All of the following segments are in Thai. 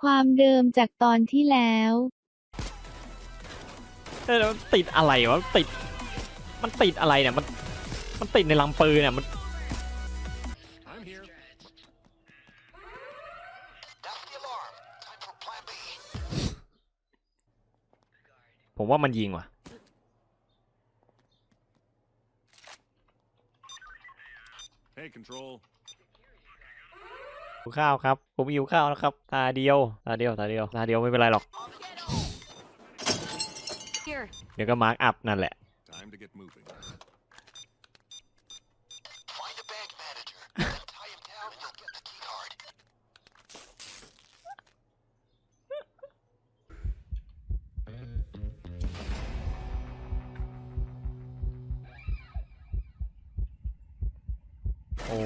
ความเดิมจากตอนที่แล้วเออแล้วมันติดอะไรวะติด มันติดอะไรเนี่ยมัน มันติดในลำปืนเนี่ยมัน I'm here. That's the alarm. Time for plan B. ผมว่ามันยิงว่ะ Hey, control. หิวข้าวครับ ผมหิวข้าวนะครับ ตาเดียว ตาเดียว ตาเดียว ตาเดียวไม่เป็นไรหรอก Here. เดี๋ยวก็มาร์กอัพนั่นแหละ Time to get moving. Find a bank manager. Then tie him down and you'll get the key card. โอ้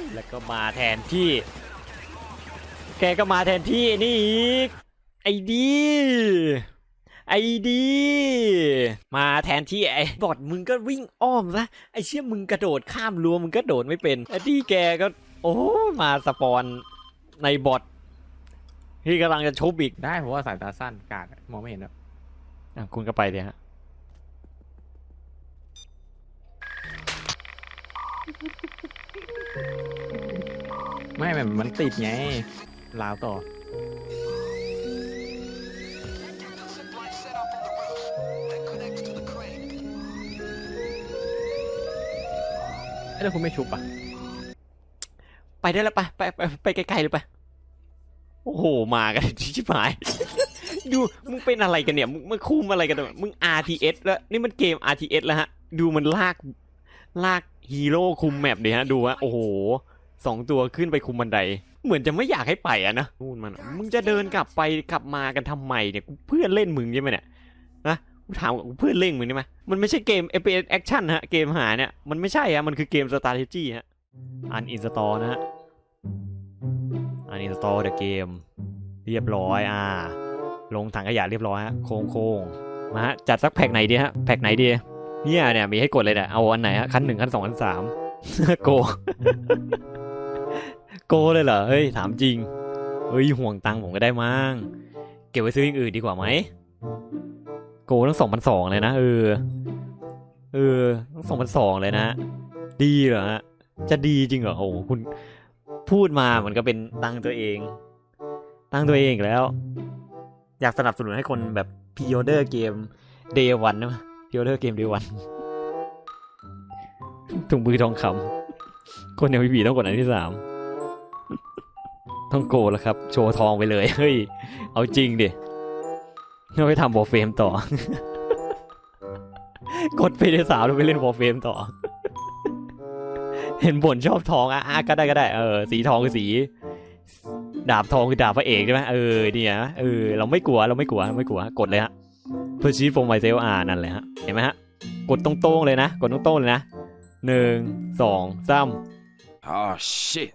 ยแล้วก็มาแทนที่ แกก็มาแทนที่นี่อีก ไอ้ดี ไอ้ดี มาแทนที่ไอ้บอดมึงก็วิ่งอ้อมซะ ไอ้เชี่ยมึงกระโดดข้ามรั้วมึงก็โดดไม่เป็น ไอ้ดีแกก็ โอ้มาสปอนในบอทที่กำลังจะชุบอีก ได้เพราะว่าสายตาสั้นกาดมองไม่เห็นแล้วอะคุณก็ไปเลยฮะ ไม่มันมันติดไง ลาวต่อไอ้แล้วคุณไม่ชุบอะ ไปได้แล้วไปไปไปไปไกลๆเลยไปโอ้โห มากันชิบหาย ดู มึงเป็นอะไรกันเนี่ย มึงมึงคุมอะไรกันเนี่ยมึง RTS แล้ว นี่มันเกม RTS แล้วฮะ ดูมันลากลากฮีโร่คุมแมปดิฮะ ดูฮะ โอ้โหสองตัวขึ้นไปคุมบันได เหมือนจะไม่อยากให้ไปอะนะนู่นมันมึงจะเดินกลับไปกลับมากันทำไมเนี่ยกูเพื่อนเล่นมึงใช่ไหมเนี่ยนะกูถามว่ากูเพื่อนเล่นมึงใช่ไหมมันไม่ใช่เกม FPS Action ฮะเกมหาเนี่ยมันไม่ใช่ฮะมันคือเกม strategy ฮะ uninstall นะฮะ uninstall the game เรียบร้อยอ่า ลงถังขยะเรียบร้อยฮะโค้งโค้งมาฮะจัดสักแพ็กไหนดีฮะแพ็กไหนดีเนี่ยเนี่ยมีให้กดเลยเนี่ยเอาอันไหนฮะขั้นหนึ่งขั้นสองขั้นสามโก โกเลยเหรอ เฮ้ย ถามจริง เฮ้ย ห่วงตังค์ผมก็ได้มั้ง เก็บไว้ซื้ออย่างอื่นดีกว่าไหม โกตั้งสองพันสองเลยนะ เออ เออตั้งสองพันสองเลยนะ ดีเหรอฮะ จะดีจริงเหรอ โอ้คุณพูดมาเหมือนก็เป็นตังค์ตัวเอง ตังค์ตัวเองแล้ว อยากสนับสนุนให้คนแบบพิออเดอร์เกมเดย์วันนะพิออเดอร์เกมเดย์วันถุงมือทองคำคนอย่างพี่บีต้องกดอันที่สาม ต้องโกแล้วครับ โชว์ทองไปเลย เฮ้ย เอาจริงดิเราไปทำบอเฟมต่อ กดไปที่สามแล้วไปเล่นบอเฟมต่อ เห็นบ่นชอบทองอะก็ได้ก็ได้ เออ สีทองคือสี ดาบทองคือดาบพระเอกใช่ไหมเออเนี่ยเออ เราไม่กลัว เราไม่กลัว ไม่กลัว กดเลยฮะ เพื่อชี้โฟมไมเซลอานั่นเลยฮะ เห็นไหมฮะ กดตรงๆเลยนะ กดตรงๆเลยนะหนึ่งสองสาม Oh shit.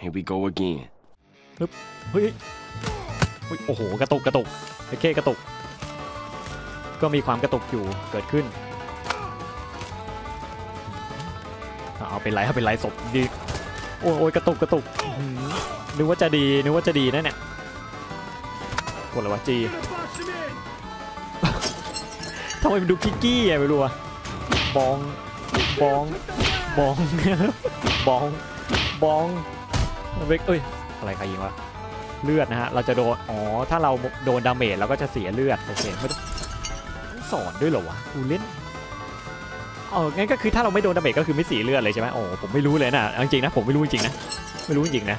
Here we go again. เฮ้ยเฮ้ยโอ้โห กระตุกกระตุกโอเคกระตุก ก็มีความกระตุกอยู่เกิดขึ้น เอาเป็นไรเอาเป็นไรศพดีโอ้ยโอ้ยกระตุกกระตุกนึกว่าจะดีนึกว่าจะดีนะเนี่ยกดอะไรวะจีทำไมมันดูกิ๊กกี้อะไม่รู้อะบองบองบองบองบองเวกเอ้ย อะไรใครยิงวะเลือดนะฮะเราจะโดนอ๋อถ้าเราโดนดาเมจเราก็จะเสียเลือดโอเคไม่ต้องต้องสอนด้วยเหรอวะกูเล่นเอองั้นก็คือถ้าเราไม่โดนดาเมจก็คือไม่เสียเลือดเลยใช่ไหมโอ้ผมไม่รู้เลยนะเอาจริงๆนะผมไม่รู้จริงๆนะไม่รู้จริงๆนะ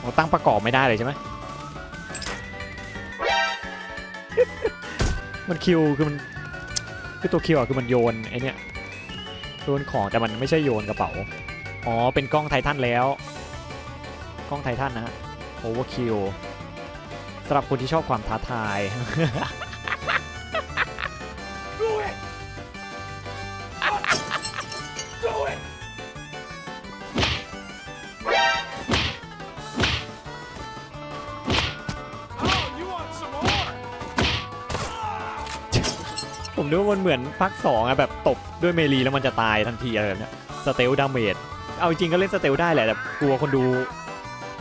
เราตั้งประกอบไม่ได้เลยใช่ไหมมันคิวคือมันคือตัวคิวอะคือมันโยนไอเนี้ยโยนของแต่มันไม่ใช่โยนกระเป๋าอ๋อเป็นกล้องไททันแล้ว กล้องไททันนะฮะโอเวอร์คิวสำหรับคนที่ชอบความท้าทาย ผมนึกว่ามันเหมือนภาคสองอะแบบตบด้วยเมลีแล้วมันจะตายทันทีอะไรแบบเนี้ยสเตลดาเมจเอาจริงก็เล่นสเตลได้แหละแต่กลัวคนดู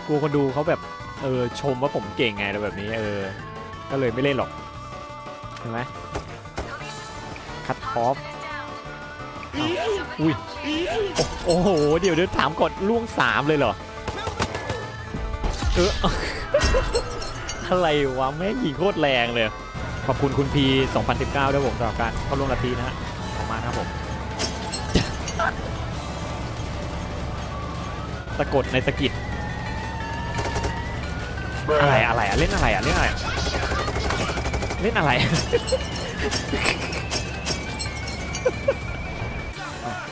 กลัวคนดูเขาแบบเออชมว่าผมเก่งไงอะไรแบบนี้เออ ก็เลยไม่เล่นหรอกเห็นไหมคัดออฟอุ้ยโอ้โห เดี๋ยวเดี๋ยวถามก่อนล่วงสามเลยเหรอ เออ อะไรวะแม่งยิงโคตรแรงเลย ขอบคุณคุณพี 2019 ด้วยผมสำหรับการเข้าร่วมนาทีนะฮะขอบมาครับผม สะกดในสกิด อะไรอะไรอะเล่นอะไรอะเล่นอะไรเล่นอะไร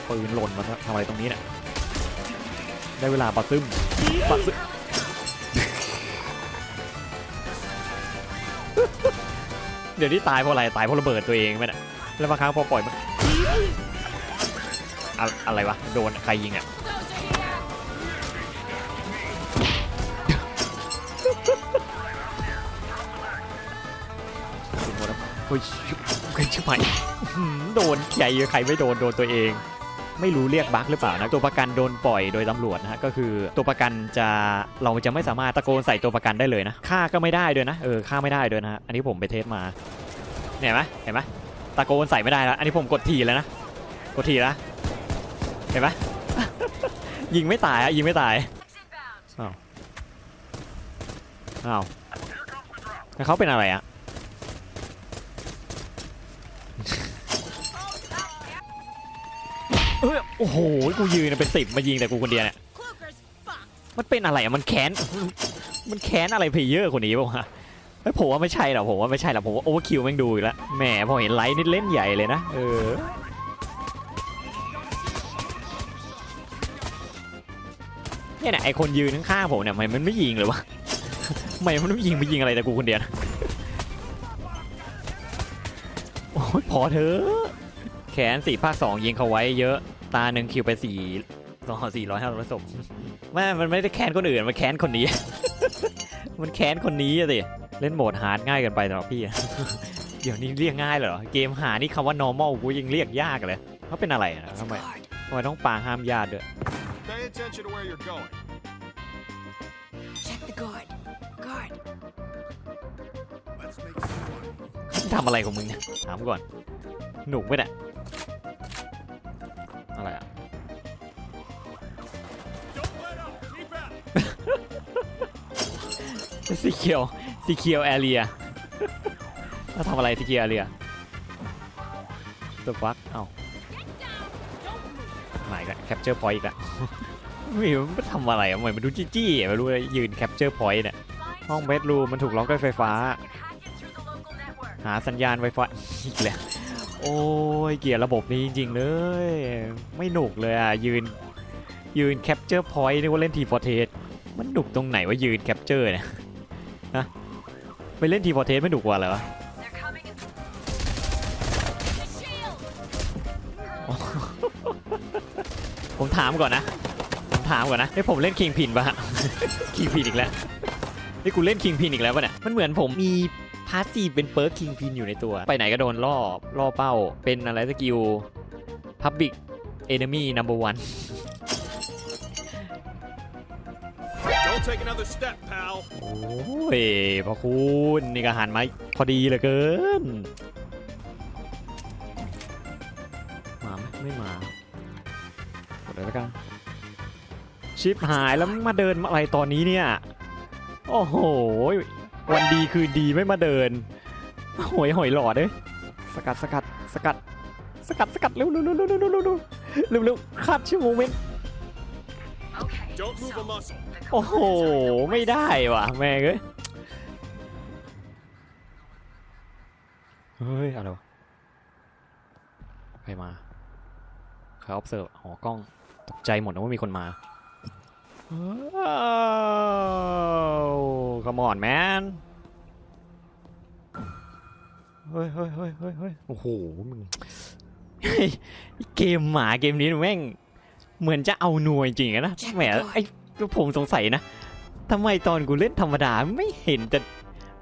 ปืนหล่นมาทำอะไรตรงนี้เนี่ยได้เวลาปะซึมปะซึมเดี๋ยวนี้ตายเพราะอะไรตายเพราะระเบิดตัวเองไหมเนี่ยแล้วบางครั้งพอปล่อยมันอะอะไรวะโดนใครยิงอะ เฮ้ยเฮ้ยชิบหายอื้อหือโดนใหญ่ใครไม่โดนโดนตัวเอง ไม่รู้เรียกบั๊กหรือเปล่านะตัวประกันโดนปล่อยโดยตำรวจนะฮะก็คือตัวประกันจะเราจะไม่สามารถตะโกนใส่ตัวประกันได้เลยนะฆ่าก็ไม่ได้ด้วยนะเออฆ่าไม่ได้ด้วยนะฮะอันนี้ผมไปเทสมาเห็นไหมเห็นไหมตะโกนใส่ไม่ได้แล้วอันนี้ผมกดทีแล้วนะกดทีแล้วเห็นไหมยิงไม่ตายอะยิงไม่ตายอ้าวอ้าวแล้วเขาเป็นอะไรอะ ออโอ้โห กูยืนเป็นสิบมายิงแต่กูคนเดียวเนี่ย มันเป็นอะไรอะมันแค้น มันแค้นอะไรเพลเยอร์คนนี้ป่าวะเฮ้ยผมว่าไม่ใช่หรอกผมว่าไม่ใช่หรอกผมว่าโอเวอร์คิวแม่งดูอีกแล้วแหมพอเห็นไลท์นี่เล่นใหญ่เลยนะเออเนี่ยนะไอคนยืนข้างๆผมเนี่ยทำไมมันไม่ยิงเลยวะทำไมมันไม่ยิงไปยิงอะไรแต่กูคนเดียวนะโอ้ยพอเถอะแขนสี่ภาคสองยิงเขาไว้เยอะ ตาหนึ่งคิวไปสี่สองสี่ร้อยห้าผสมไม่มันไม่ได้แค้นคนอื่น มันแค้นคนนี้ มันแค้นคนนี้อะสิ เล่นโหมดฮาร์ดง่ายเกินไปสำหรับพี่อะเดี๋ยวนี้เรียกง่ายเหรอ เกมหานี่คำว่า normal กูยังเรียกยากเลยเขาเป็นอะไรนะทำไมทำไมต้องปางห้ามญาติด้วย Pay attention to where you're going. Check the guard. Guard. Let's make some money. ทำอะไรของมึงเนี่ยถามก่อน หนุกไหมเนี่ย สีเขียวสีเขียวแอเรียมาทำอะไรสีเขียวแอเรียตัวฟักเอ้าไหนกันแคปเจอร์พอยต์อีกล้วไม่รู้มันทำอะไรอะเหมือนมันดูจี้ๆไม่รู้ยืนแคปเจอร์พอยต์เนี่ยห้องเบดรูมมันถูกล็อกด้วยไฟฟ้า หาสัญญาณไวไฟอีกแล้วโอ้ยเกียดระบบนี้จริง ๆ เลย ไม่หนุกเลยอะ ยืนยืนแคปเจอร์พอยต์นี่ว่าเล่นทีฟอร์เทสมันหนุกตรงไหนว่ายืนแคปเจอร์เนี่ย ฮะไปเล่นทีฟอร์เทสไม่หนุกว่าเหรอวะผมถามก่อนนะ ผมถามก่อนนะให้ผมเล่นคิงพินปะคิงพินอีกแล้วนี่กูเล่นคิงพินอีกแล้วปะเนี่ย มันเหมือนผมมีพาสซีฟเป็นเปิร์กคิงพินอยู่ในตัว ไปไหนก็โดนล่อ ล่อเป้า เป็นอะไรสกิลพับบิกเอนมี่นัมเบอร์วัน take another step, pal. โอ้ยพระคุณนี่ก็หันมาพอดีเหลือเกิน มาไหมไม่มากดเลยแล้วกัน ชิปหายแล้วมึงมาเดินมาอะไรตอนนี้เนี่ย โอ้โห วันดีคืนดีไม่มาเดินหอยหอยหลอดเลยสกัดสกัดสกัด สกัดสกัดเร็วเร็วเร็วเร็วเร็วเร็วเร็วเร็วเร็วเร็วคาดชั่วโมงเว้น Don't move a muscle. โอ้โห ไม่ได้ว่ะแม่เอ้ย เฮ้ย อะไรวะ ใครมาใคร observe หอกล้อง ตกใจหมดนะว่ามีคนมาว้ขมอนแมน เฮ้ยเฮ้ยเฮ้ยเฮ้ยเฮ้ยโอ้โหมึงเกมหมาเกมนี้แม่ง เหมือนจะเอาหน่วยจริงอะนะ แหมไอ้ ผมสงสัยนะทำไมตอนกูเล่นธรรมดาไม่เห็นจะ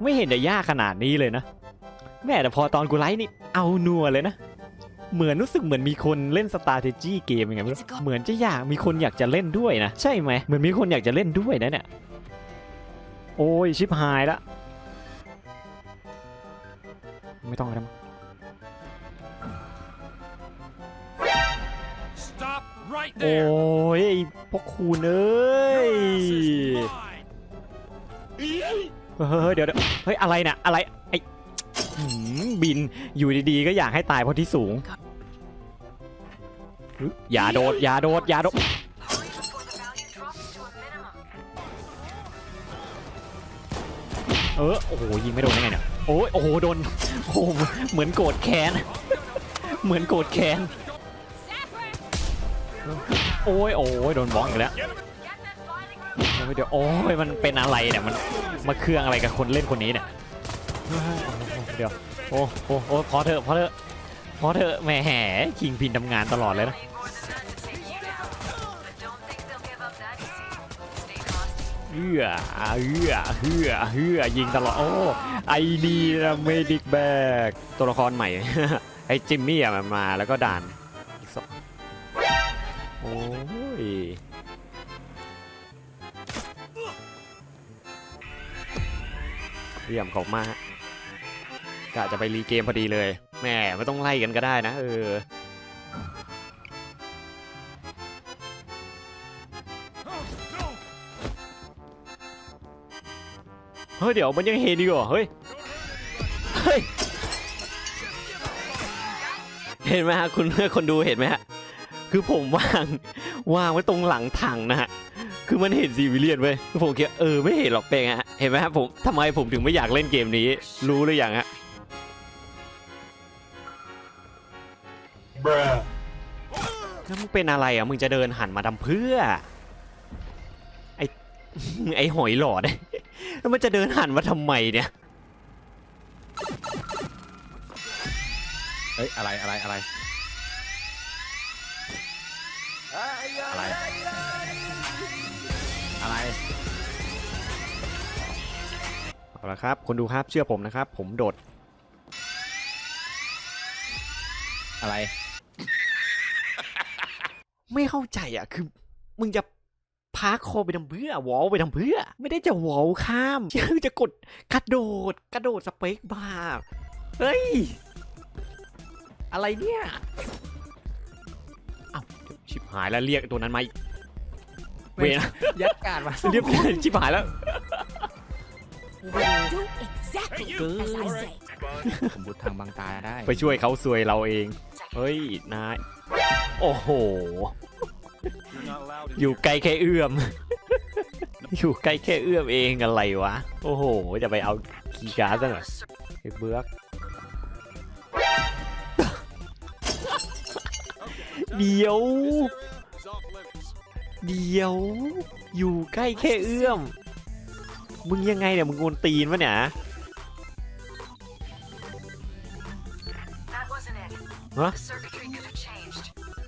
ไม่เห็นจะยากขนาดนี้เลยนะ แม่แต่พอตอนกูไลฟ์นี่เอาหนัวเลยนะ เหมือนรู้สึกเหมือนมีคนเล่นสตา t e จี้เกมยังไงไม่รู้เหมือนจะอยากมีคนอยากจะเล่นด้วยนะ ใช่ไหมเหมือนมีคนอยากจะเล่นด้วยนะเนี่ย โอ้ยชิบหายละ ไม่ต้องอะไรมั้ง โอ้ there. ยไอ้พวกคุณเอ้ย Mine. เฮ้ยเดี๋ยวเดี๋ยวเฮ้ยอะไรน่ะอะไรไอ้หืมบินอยู่ดีๆ ก็อยากให้ตายเพราะที่สูง อย่าโดด อย่าโดด อย่าโดดเออโอ้โหยิงไม่โดนได้ไงเนี่ยโอ้ยโอ้โหโดนโอ้โหเหมือนโกรธแค้น เหมือนโกรธแค้น โอ้ยโอ้ยโดนบล็อกอีกแล้วโอ้ยเดี๋ยวโอ้ยมันเป็นอะไรเนี่ยมันมาเครื่องอะไรกับคนเล่นคนนี้เนี่ยเดี๋ยวโอ้โอ้โอ้พอเถอะพอเถอะพอเถอะแหมคิงพินทำงานตลอดเลยนะเอื้อเอื้อเอื้อเอื้อยิงตลอดโอ้ไอดีนะเมดิกแบกตัวละครใหม่ไอจิมมี่อะมาแล้วก็ด่าน เยี่ยมขอบมากกะจะไปรีเกมพอดีเลยแหม่ไม่ต้องไล่กันก็ได้นะเออเฮ้ยเดี๋ยวมันยังเห็นอีกเหรอเฮ้ยเฮ้ยเห็นไหมฮะคุณเพื่อคนดูเห็นไหมฮะคือผมวางวางไว้ตรงหลังถังนะฮะคือมันเห็นซีวิเลียนเว้ยผมคิดว่เออไม่เห็นหรอกเป็นไงฮะ เห็นไหมฮะผมทำไมผมถึงไม่อยากเล่นเกมนี้ รู้หรือยังฮะแล้วมึงเป็นอะไรอะ มึงจะเดินหันมาทำเพื่อ ไอไอหอยหลอดแล้วมันจะเดินหันมาทำไมเนี่ยเฮ้ยอะไรอะไรอะไรอะไรอะไร เอาละครับคนดูครับเชื่อผมนะครับ ผมโดดอะไร ไม่เข้าใจอะ คือ มึงจะพาคอไปทำเพื่อวอลไปทำเพื่อ ไม่ได้จะวอลข้ามยังจะกดกระโดด กระโดดสเปคบาร์เฮ้ย อะไรเนี่ยเอ้าชิบหายแล้วเรียกตัวนั้นมาอีกเวรนะยัดการมาเรียบร้อยชิบหายแล้ว Do exactly Hey, you. as I All say. right. ผมบุดทางบางตาได้ไปช่วยเขาซวยเราเอง เฮ้ยนายโอ้โห You're not allowed in อยู่ here. ใกล้แค่เอื้อม อยู่ใกล้แค่เอื้อมเองอะไรวะ โอ้โห จะไปเอาคีย์การ์ดซะหน่อยไอ้เบือกเดี๋ยว It's off limits. เดี๋ยว อยู่ใกล้แค่เอื้อม มึงยังไงเนี่ยมึงโกนตีนวะเนี่ย That wasn't it. Huh? The circuitry could have changed.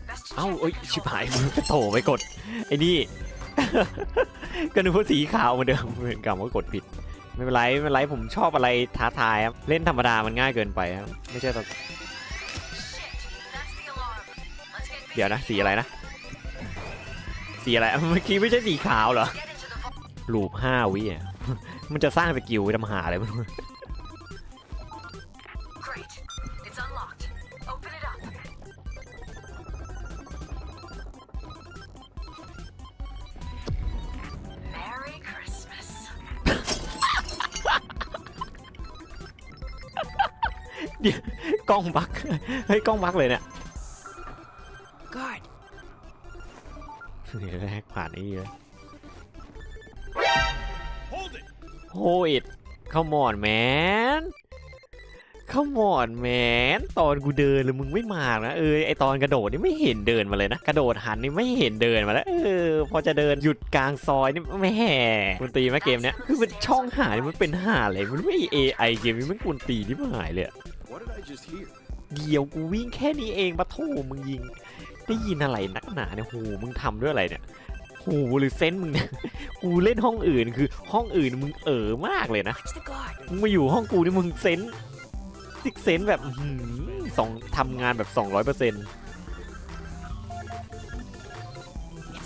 Best to เอ้า check เอ้ย the ชิบ control หายมึงก็โถไปกดไอ้นี่ก็นึกว่าสีขาวเหมือนเดิมเหมือนกับว่ากดผิดไม่เป็นไรไม่เป็นไรผมชอบอะไรท้าทายครับเล่นธรรมดามันง่ายเกินไปครับไม่ใช่ตอน Shit. That's the alarm. Let's get busy. เดี๋ยวนะสีอะไรนะ สีอะไรเมื่อกี้ไม่ใช่สีขาวเหรอ Get into the vault. ลูปห้าวิอะ มันจะสร้างสกิลไว้ทำหาอะไรไม่รู้ Great. It's unlocked. Open it up. Merry Christmas. กล้องบักเฮ้ยกล้องบักเลยเนี่ย Guard. แรกผ่านไอ้นี่เลย it. โฮอิดเข้ามอนแมนเข้ามอนแมนตอนกูเดินเลยมึงไม่มานะเออไอตอนกระโดดนี่ไม่เห็นเดินมาเลยนะกระโดดหันนี่ไม่เห็นเดินมาแล้วเออพอจะเดินหยุดกลางซอยนี่แหม่คุณตีไหมเกมเนี้ยคือเป็นช่องหานี่มันเป็นหาอะไรมันไม่ AI เกมนี้มันกุนตีนี่มันหายเลยอะ What did I just hear? เดี๋ยวกูวิ่งแค่นี้เองปะโถมึงยิงได้ยินอะไรนักหนาเนี่ยโหมึงทำด้วยอะไรเนี่ย โหหรือเซนมึงเนี่ยกูเล่นห้องอื่นคือห้องอื่นมึงเอ๋อมากเลยนะมึงมาอยู่ห้องกูนี่มึงเซนส์ซิกเซนแบบสองทำงานแบบ200เปอร์เซ็นต์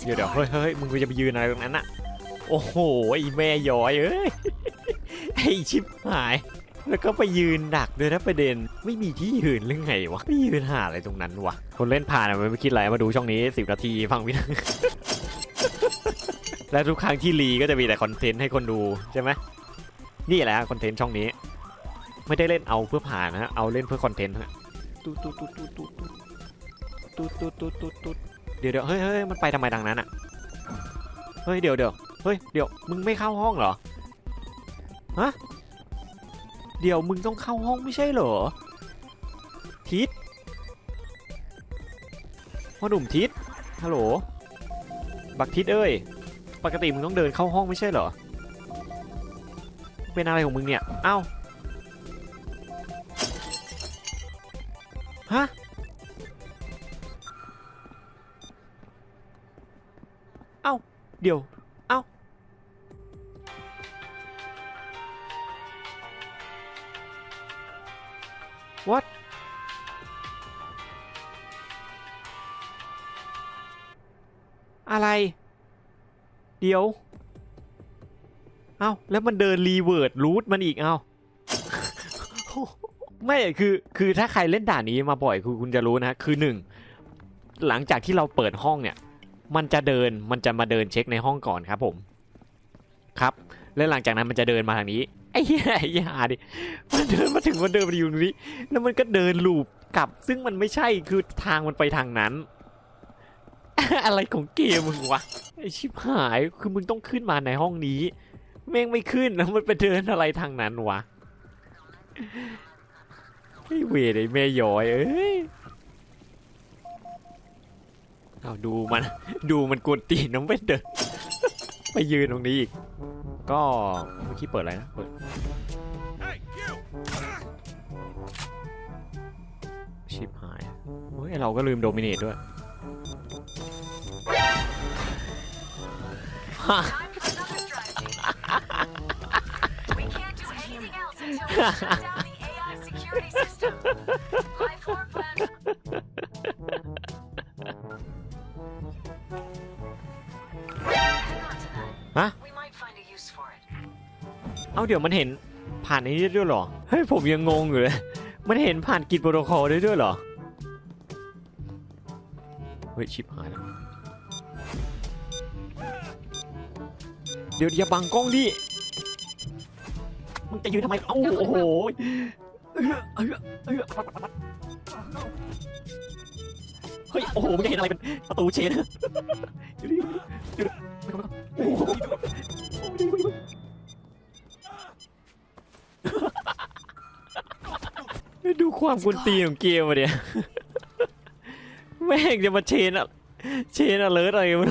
เดี๋ยวเดี๋ยวเฮ้ยเฮ้ยมึงจะไปยืนอะไรตรงนั้นอะโอ้โหไอแม่ย้อยเอ้ยไอชิบหาย แล้วก็ไปยืนดักด้วยนะประเด็นไม่มีที่ยืนหรือไงวะไม่ยืนหาอะไรตรงนั้นวะคนเล่นผ่านอะมันไม่คิดอะไรมาดูช่องนี้10นาทีฟังวินา และทุกครั้งที่รีก็จะมีแต่คอนเทนต์ให้คนดูใช่ไหมนี่แหละคอนเทนต์ช่องนี้ ไม่ได้เล่นเอาเพื่อผ่านนะเอาเล่นเพื่อคอนเทนต์ฮะตุ๊ดตุ๊ดตุ๊ดตุ๊ดตุ๊ดตุ๊ดตุ๊ดตุ๊ดตุ๊ดตุ๊ดเดี๋ยวเดี๋ยวเฮ้ยเฮ้ยมันไปทำไมทางนั้นอะเฮ้ยเดี๋ยวเดี๋ยวเฮ้ยเดี๋ยวมึงไม่เข้าห้องเหรอฮะเดี๋ยวมึงต้องเข้าห้องไม่ใช่เหรอทิศพ่อหนุ่มทิศฮัลโหลบักทิศเอ้ย ปกติมึงต้องเดินเข้าห้องไม่ใช่เหรอ เป็นอะไรของมึงเนี่ย เอ้า ฮะ เอ้า เดี๋ยว เดียว เอ้าแล้วมันเดินรีเวิร์ดรูทมันอีกเอ้าไม่คือคือถ้าใครเล่นด่านนี้มาบ่อยคือคุณจะรู้นะคือหนึ่งหลังจากที่เราเปิดห้องเนี่ย มันจะเดินมันจะมาเดินเช็คในห้องก่อนครับผม ครับ แล้วหลังจากนั้นมันจะเดินมาทางนี้ไอ้เหี้ยไอ้เหี้ยาดิมันเดินมาถึงมันเดินมาอยู่ตรงนี้ แล้วมันก็เดินลูปกลับ ซึ่งมันไม่ใช่คือทางมันไปทางนั้น อะไรของเกมมึงวะไอชิบหายคือมึงต้องขึ้นมาในห้องนี้แม่งไม่ขึ้นแล้วมันไปเดินอะไรทางนั้นวะไอ้เวรไอ้แม่ย้อยเอ้ยเอาดูมันดูมันกวนตีนน้องเว้นเดินไปยืนตรงนี้อีก ก็เมื่อกี้เปิดอะไรนะเปิด Hey, you! ชิปหายเฮ้ยเราก็ลืมโดมิเนตด้วย ฮะ เอาเดี๋ยวมันเห็นผ่านไอ้นี้ด้วยหรอ เฮ้ยผมยังงงอยู่เลย มันเห็นผ่านกิจโปรโตคอลได้ด้วยหรอ เฮ้ยชิบ หายแล้วเดี๋ยวอย่าบังกล้องดิมึงจะยืนทำไมเอ้าโอ้โหเอื้อเอื้อเอื้อเฮ้ยโอ้โหมึงจะเห็นอะไรเป็นประตูเชนเดี๋ยวดิเดี๋ยวดิเดี๋ยวดิโอ้โหดูความกุนตีนของเกมอะเนี่ยแม่งจะมาเชนอะเชนอะเลิศอะไรมัน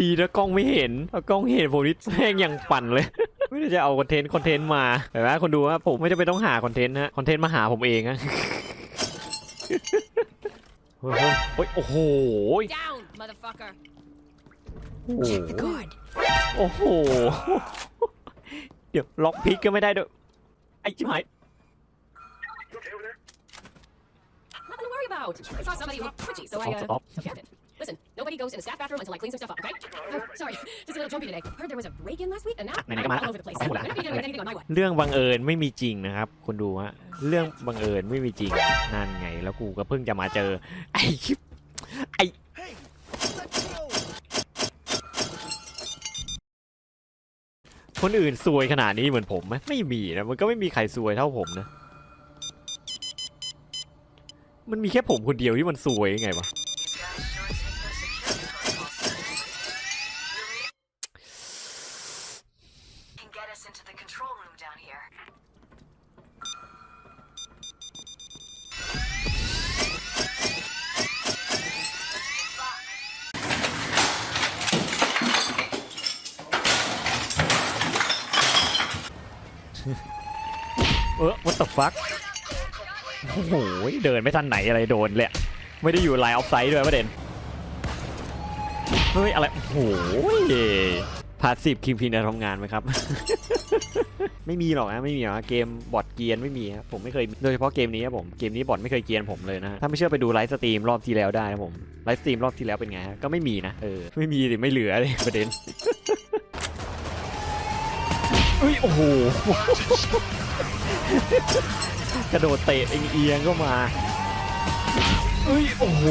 ดีนะกล้องไม่เห็นเอากล้องเห็นผมนี่แม่งยังปั่นเลย ไม่ได้จะเอาคอนเทนต์คอนเทนต์มาแต่ว่าคนดูว่าผมไม่จำเป็นต้องหาคอนเทนต์นะคอนเทนต์มาหาผมเองอะเฮ้ยเฮ้ยโอ้โห Down, motherfucker. โอ้โห Check the guard. โอ้โห เดี๋ยวล็อกพิกก็ไม่ได้ด้วย ไอ้ชิบหาย Nothing to worry about. I saw somebody who looked twitchy, so I, Stop, uh, stop. kept it. Listen, nobody goes in the staff bathroom until I clean some stuff up, okay? Oh, sorry, just a little jumpy today. Heard there was a break-in last week, and now ไหนๆ I'm ก็มา all over the place. เอาหมด I แล้ว don't need anything on my watch. เรื่องบังเอิญไม่มีจริงนะครับคนดูฮะเรื่องบังเอิญไม่มีจริงนั่นไง แล้วกูก็เพิ่งจะมาเจอ ไอ้คลิปไอ้คนอื่นซวยขนาดนี้เหมือนผมไหมไม่มีนะมันก็ไม่มีใครซวยเท่าผมนะ มันมีแค่ผมคนเดียวที่มันซวยยังไงวะ หเดินไม่ทันไหนอะไรโดนเลยไม่ได้อยู่ไลน์ออฟไซด์ด้วยประเด็นเฮ้ยอะไรโอ้โหพาสซีฟคิงพินทำงานไหมครับ ไม่มีหรอกนะไม่มีหรอกเกมบอทเกียนไม่มีครับผมไม่เคยโดยเฉพาะเกมนี้ครับผมเกมนี้บอทไม่เคยเกียนผมเลยนะถ้าไม่เชื่อไปดูไลฟ์สตรีมรอบที่แล้วได้นะผมไลฟ์สตรีมรอบที่แล้วเป็นไงก็ไม่มีนะเออไม่มีดิไม่เหลือเลยประเด็นเอ้ยโอ้โห กระโดดเตะเอียงๆก็มาเอ้ยโอ้โห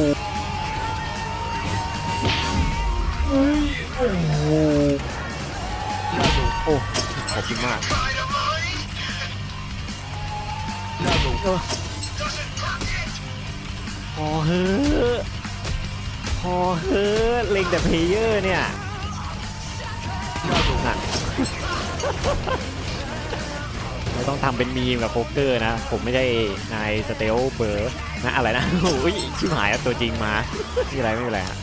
เอ้ยโอ้โหน่าดูโอ้ขอบคุณมากเออพอเฮ้อพอเฮ้อเล็งแต่เพลเยอร์เนี่ยน่ะ ไม่ต้องทำเป็นมีมกับโป๊กเกอร์นะ ผมไม่ใช่นายสเตลเบอร์นะอะไรนะโอ้ยชิบหายตัวจริงมาไม่เป็นไรไม่เป็นไรฮะ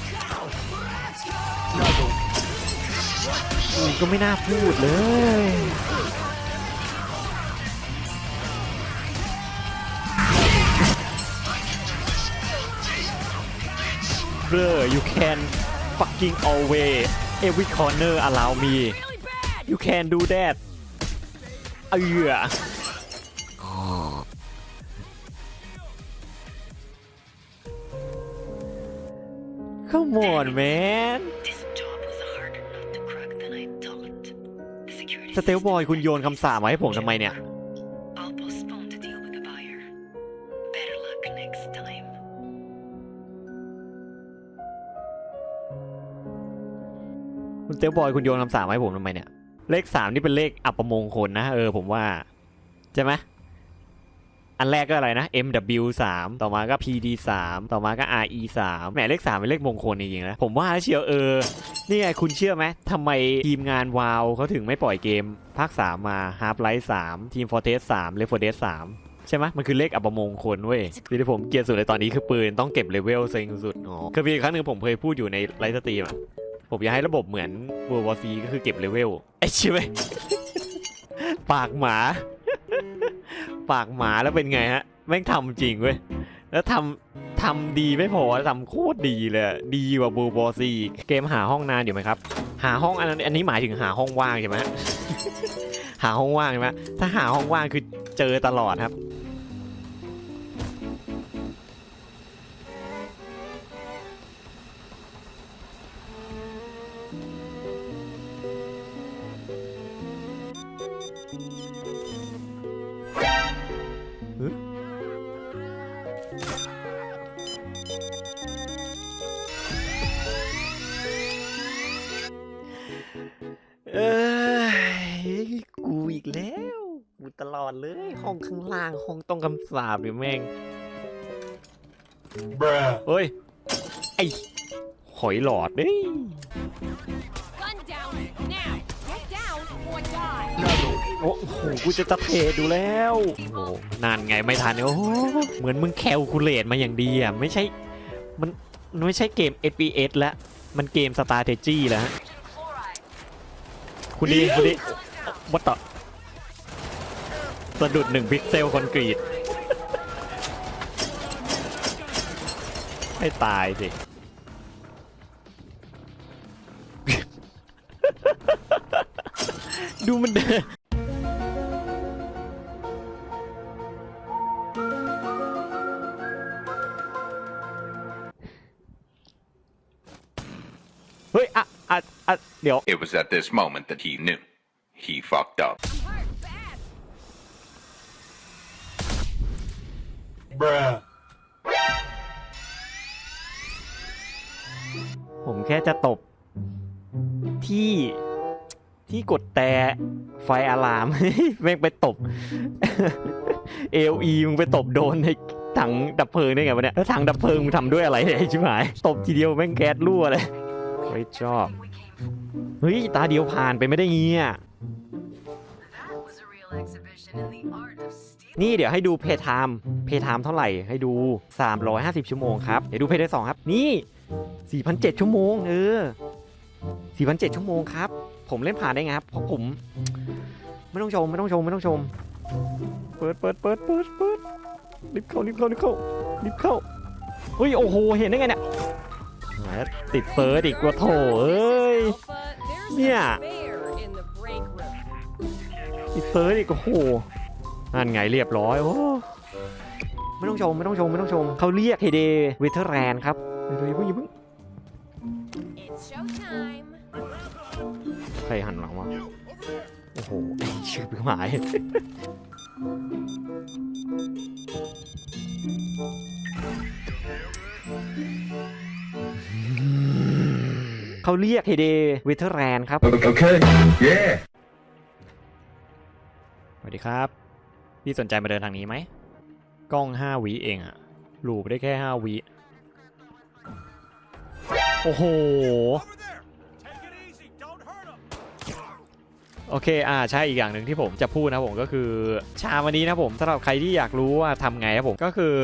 กูก็ไม่น่าพูดเลย Blur you can fucking always every corner allow me you can do that a harder nut to crack than I thought. The security สเตลบอยคุณโยนคำสาปมาให้ผมทำไมเนี่ย I'll postpone to deal with the buyer. Better luck next time. คุณเตลบอยคุณโยนคำสาปมาให้ผมทำไมเนี่ย เลขสามนี่เป็นเลขอัปมงคลนะ เออผมว่า ใช่ไหมอันแรกก็อะไรนะ MW 3ต่อมาก็ PD 3ต่อมาก็ RE 3แหมเลข 3 เป็นเลขมงคลจริงๆนะ ผมว่าเชียวเออ นี่ไงคุณเชื่อไหมทำไมทีมงานวาวเขาถึงไม่ปล่อยเกม ภาค 3 มา Half Life 3 Team Fortress 3 Left 4 Dead 3 ใช่ไหมมันคือเลขอัปมงคลเว้ยที่ผมเกลียดสุดในตอนนี้คือปืนต้องเก็บเลเวลเซ็งสุดอ๋อคือมีครั้งหนึ่งผมเคยพูดอยู่ในไลฟ์สตรีมอะ ผมอยากให้ระบบเหมือน World War C ก็คือเก็บเลเวลไอ้ชิบปากหมา ปากหมาแล้วเป็นไงฮะ แม่งทำจริงเว้ย แล้วทำทำดีไม่พอทำโคตรดีเลย ดีกว่าบูบอซีเกมหาห้องนานอยู่ไหมครับ หาห้องอันนั้นอันนี้หมายถึงหาห้องว่างใช่ไหมหาห้องว่างใช่ไหมถ้าหาห้องว่างคือเจอตลอดครับ อีกแล้วกูตลอดเลยห้องข้างล่างห้องต้องคำสาบหรือแม่งเฮ้ย ไอหอยหลอดเด้ย Gun down now. Get down or die. โอ้โห กูจะตะเทดูแล้ว โอ้โหนานไงไม่ทันเนี่ยโอ้โหเหมือนมึงแคลคูลเลตมาอย่างดีอะ ไม่ใช่ มันมันไม่ใช่เกม FPS แล้ว มันเกม strategy แล้วฮะคุณดีคุณดีวัตต่อ สะดุดหนึ่งพิกเซลคอนกรีตให้ตายสิ ดูมันเดินเฮ้ย อะ อะ อะ เดี๋ยว It was at this moment that he knew. He fucked up. ผมแค่จะตบ ที่ที่กดแต่ไฟอะลาม แม่งไปตบเอลีมึงไปตบโดนในถังดับเพลิงได้ไงวะเนี่ย แล้วถังดับเพลิงมึงทำด้วยอะไรเนี่ยไอ้ชิบหาย ตบทีเดียวแม่งแก๊สรั่วเลยไม่ชอบ เฮ้ย ตาเดียวผ่านไปไม่ได้เงี้ย นี่เดี๋ยวให้ดูเพย์ไทม์เพย์ไทม์เท่าไหร่ให้ดู 350 ชั่วโมงครับ เดี๋ยวดูเพย์ได้สองครับ นี่4,007ชั่วโมง เออ4,007ชั่วโมงครับ ผมเล่นผ่านได้ไงครับ เพราะผม ไม่ต้องชม ไม่ต้องชม ไม่ต้องชม เปิดเปิดเปิดเปิดเปิดรีบเข้ารีบเข้ารีบเข้ารีบเข้าเฮ้ย โอ้โห เห็นได้ไงเนี่ยติดเฟิร์สอีกว่าโถเอ้ย This is Alpha. There's Yeah. a bear in the break room. ติดเฟิร์สอีกโอ้โห นั่นไงเรียบร้อยโอ้ไม่ต้องชมไม่ต้องชมไม่ต้องชมเขาเรียกเฮเดเวเทอร์แรนครับเดี๋ยวอย่าเพิ่งอย่าเพิ่ง It's showtime. ใครหันหลังวะโอ้โหไอ้ชิบหายเขาเรียกเฮเดเวเทอร์แรนครับ Okay. Yeah. สวัสดีครับ พี่สนใจมาเดินทางนี้ไหม กล้อง5วิเองอะลูปได้แค่5วิ โอ้โห โอเค อ่า ใช่ อีกอย่างหนึ่งที่ผมจะพูดนะผมก็คือ ชาวันนี้นะผมสำหรับใครที่อยากรู้ว่าทำไงนะผม ก็คือ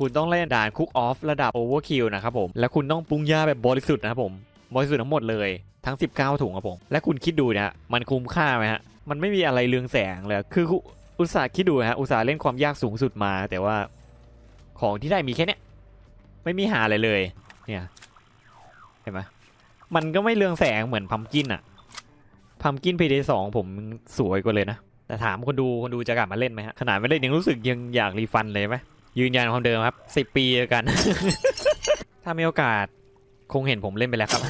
คุณต้องเล่นด่านคุกออฟระดับ Overkill นะครับผม และคุณต้องปรุงยาแบบบริสุทธิ์นะครับผม บริสุทธิ์ทั้งหมดเลยทั้ง 19 ถุงครับผม และคุณคิดดูนะฮะมันคุ้มค่าไหมฮะ มันไม่มีอะไรเรืองแสงเลย คือ อุตส่าห์คิดดูนะฮะอุตส่าห์เล่นความยากสูงสุดมา แต่ว่าของที่ได้มีแค่เนี้ยไม่มีหาอะไรเลย เนี่ยเห็นไหมมันก็ไม่เรืองแสงเหมือนพัมกินอะพัมกินพีเดสองผมสวยกว่าเลยนะแต่ถามคนดูคนดูจะกลับมาเล่นไหมฮะขนาดไม่เล่นยังรู้สึกยังอยากรีฟันเลยไหมยืนยันความเดิมครับสิบปีกัน ถ้ามีโอกาสคงเห็นผมเล่นไปแล้วครับ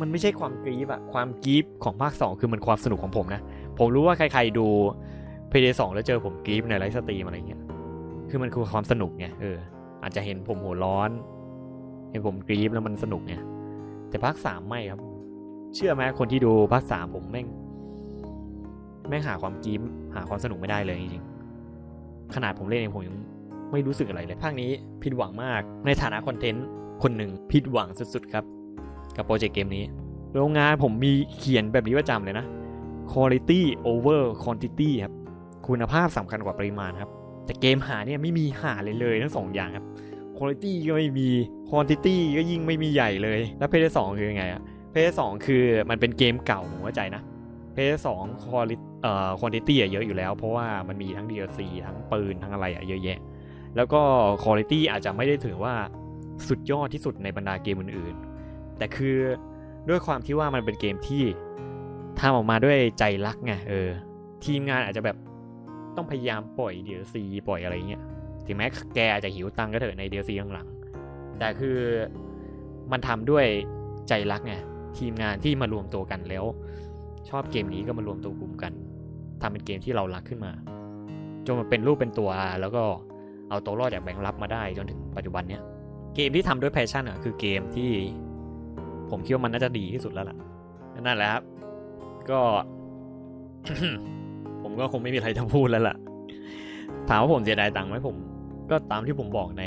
มันไม่ใช่ความกรี๊บอะความกรี๊บของภาค 2 คือมันความสนุกของผมนะ ผมรู้ว่าใครๆดูเพย์เดสองแล้วเจอผมกรี๊บในไลฟ์สตรีมอะไรเงี้ย คือมันคือความสนุกไงเออ อาจจะเห็นผมหัวร้อน เห็นผมกรี๊บแล้วมันสนุกไงแต่ภาคสามไม่ครับ เชื่อไหมคนที่ดูภาคสามผมแม่งแม่งหาความกรี๊บหาความสนุกไม่ได้เลยจริงๆขนาดผมเล่นเองผมยังไม่รู้สึกอะไรเลยภาคนี้ผิดหวังมากในฐานะคอนเทนต์คนหนึ่งผิดหวังสุดๆครับ กับโปรเจกต์เกมนี้ โรงงานผมมีเขียนแบบนี้ประจำเลยนะ quality over quantity ครับ คุณภาพสำคัญกว่าปริมาณครับ แต่เกมหาเนี่ยไม่มีหาเลยเลยทั้งสองอย่างครับ quality ก็ไม่มี quantity ก็ยิ่งไม่มีใหญ่เลย แล้ว PS 2คือยังไงอะ PS 2คือมันเป็นเกมเก่าผมเข้าใจนะ PS 2 quality เอ่อ quantity เยอะอยู่แล้ว เพราะว่ามันมีทั้ง DLC ทั้งปืนทั้งอะไรอะเยอะแยะ แล้วก็ quality อาจจะไม่ได้ถือว่าสุดยอดที่สุดในบรรดาเกมอื่น แต่คือด้วยความที่ว่ามันเป็นเกมที่ทำออกมาด้วยใจรักไงเออ ทีมงานอาจจะแบบต้องพยายามปล่อย DLC ปล่อยอะไรเงี้ยถึงแม้แกอาจจะหิวตังค์ก็เถอะใน DLC ข้างหลัง แต่คือมันทำด้วยใจรักไงทีมงานที่มารวมตัวกันแล้ว ชอบเกมนี้ก็มารวมตัวกลุ่มกันทำเป็นเกมที่เรารักขึ้นมา จนมันเป็นรูปเป็นตัว แล้วก็เอาตัวรอดจากแบงค์รับมาได้จนถึงปัจจุบันเนี้ยเกมที่ทำด้วยแพชชั่นอะคือเกมที่ ผมคิดว่ามันน่าจะดีที่สุดแล้วล่ะนั่นแหละครับ ก็ ผมก็คงไม่มีอะไรจะพูดแล้วล่ะ ถามว่าผมเสียดายตังค์ไหมผม ก็ตามที่ผมบอกใน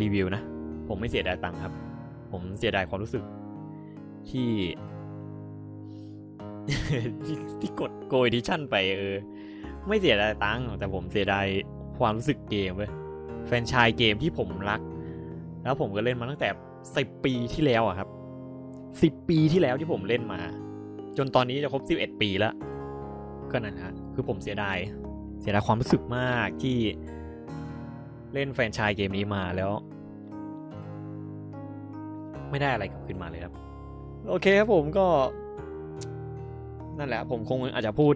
รีวิวนะ ผมไม่เสียดายตังค์ครับ ผมเสียดายความรู้สึกที่ที่ที่กดโกยดิชั่นไปเออ ไม่เสียดายตังค์แต่ผมเสียดายความรู้สึกเกมเว้ยแฟนชายเกมที่ผมรัก แล้วผมก็เล่นมาตั้งแต่สิบปีที่แล้วอะครับ สิบปีที่แล้วที่ผมเล่นมา จนตอนนี้จะครบสิบเอ็ดปีแล้ว ก็นั่นฮะคือผมเสียดาย เสียดายความรู้สึกมากที่เล่นแฟนชายเกมนี้มาแล้ว ไม่ได้อะไรกลับคืนมาเลยครับ โอเคครับผมก็ นั่นแหละ ผมคงอาจจะพูด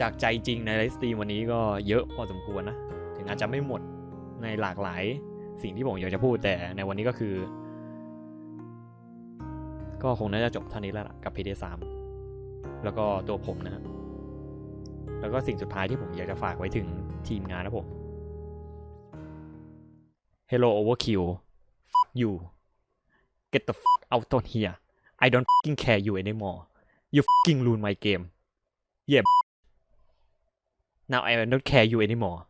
จากใจจริงในไลฟ์สตรีมวันนี้ก็เยอะพอสมควรนะ ถึงอาจจะไม่หมดในหลากหลายสิ่งที่ผมอยากจะพูดแต่ในวันนี้ก็คือ ก็คงน่าจะจบเท่านี้แล้วล่ะกับ PD 3แล้วก็ตัวผมนะ แล้วก็สิ่งสุดท้ายที่ผมอยากจะฝากไว้ถึงทีมงานนะผม Hello Overkill F you Get the fuck out of here I don't fucking care you anymore You fucking ruin my game Yeah Now I don't care you anymore